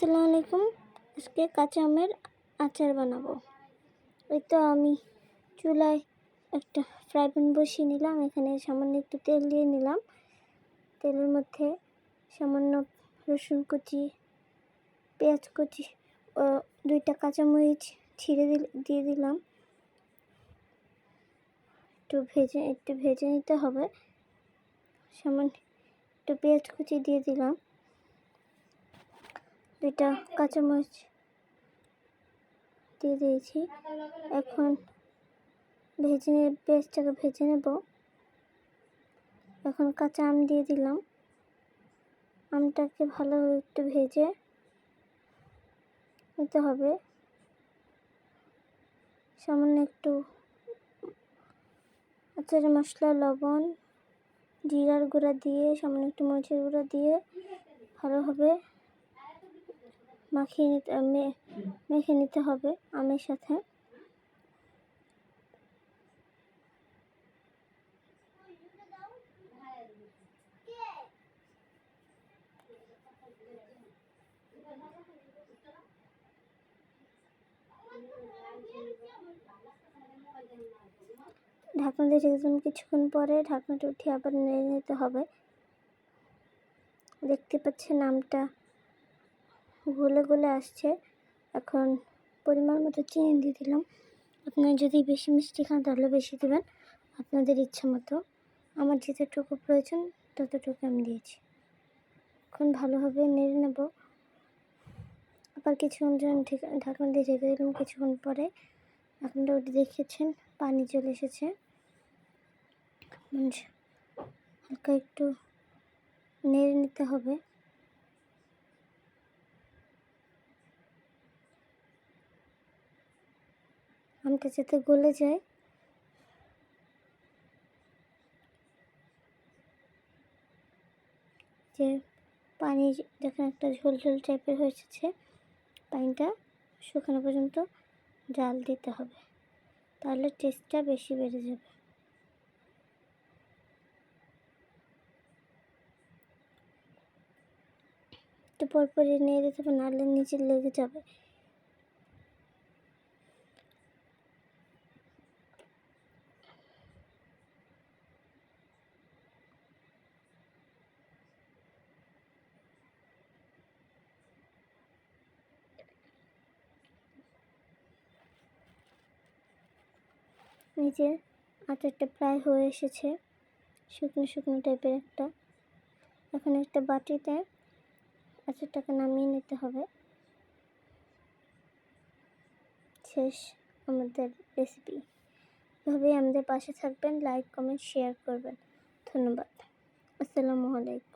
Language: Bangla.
আসসালামু আলাইকুম। আজকে কাঁচা আমের আচার বানাবো। ওই তো আমি চুলায় একটা ফ্রাই প্যান বসিয়ে নিলাম। এখানে সামান্য একটু তেল দিয়ে নিলাম। তেলের মধ্যে সামান্য রসুন কুচি, পেঁয়াজ কুচি ও দুইটা কাঁচামরিচ ছিঁড়ে দিল, দিয়ে দিলাম। একটু ভেজে একটু ভেজে নিতে হবে। সামান্য একটু পেঁয়াজ কুচি দিয়ে দিলাম। দুইটা কাঁচামরিচ দিয়ে দিয়েছি। এখন ভেজে পেঁয়াজটাকে ভেজে নেব। এখন কাঁচা আম দিয়ে দিলাম। আমটাকে ভালোভাবে একটু ভেজে নিতে হবে। সামান্য একটু আচার মশলা, লবণ, জিরার গুঁড়া দিয়ে, সামান্য একটু মরিচের গুঁড়া দিয়ে ভালোভাবে মাখিয়ে নিতে মেখে নিতে হবে আমের সাথে। ঢাকনা দিয়ে রেখে কিছুক্ষণ পরে ঢাকনাটা উঠিয়ে আবার নেড়ে নিতে হবে। দেখতে পাচ্ছেন আমটা গলে গলে আসছে। এখন পরিমাণ মতো চিনি দিয়ে দিলাম। আপনারা যদি বেশি মিষ্টি খান তাহলে বেশি দেবেন। আপনাদের ইচ্ছা মতো। আমার যেতটুকু প্রয়োজন ততটুকু আমি দিয়েছি। এখন ভালোভাবে নেড়ে নেব। আবার কিছুক্ষণ যখন ঢাকনা দিয়ে রেখে দিলাম। কিছুক্ষণ পরে আপনারা ওটি দেখেছেন, পানি চলে এসেছে। হালকা একটু নেড়ে নিতে হবে। আমটা যাতে গলে যায়। যে পানি যখন একটা ঝোল ঝোল টাইপের হয়েছে পানিটা শুকানো পর্যন্ত জাল দিতে হবে। তাহলে টেস্টটা বেশি বেড়ে যাবে। একটু পরপরই নিয়ে দিতে হবে নাহলে নিচে লেগে যাবে। নিচে আচারটা প্রায় হয়ে এসেছে, শুকনো শুকনো টাইপের একটা। এখন একটা বাটিতে আচারটাকে নামিয়ে নিতে হবে। শেষ আমাদের রেসিপি এভাবেই আমাদের পাশে থাকবেন লাইক কমেন্ট শেয়ার করবেন। ধন্যবাদ। আসসালামু আলাইকুম।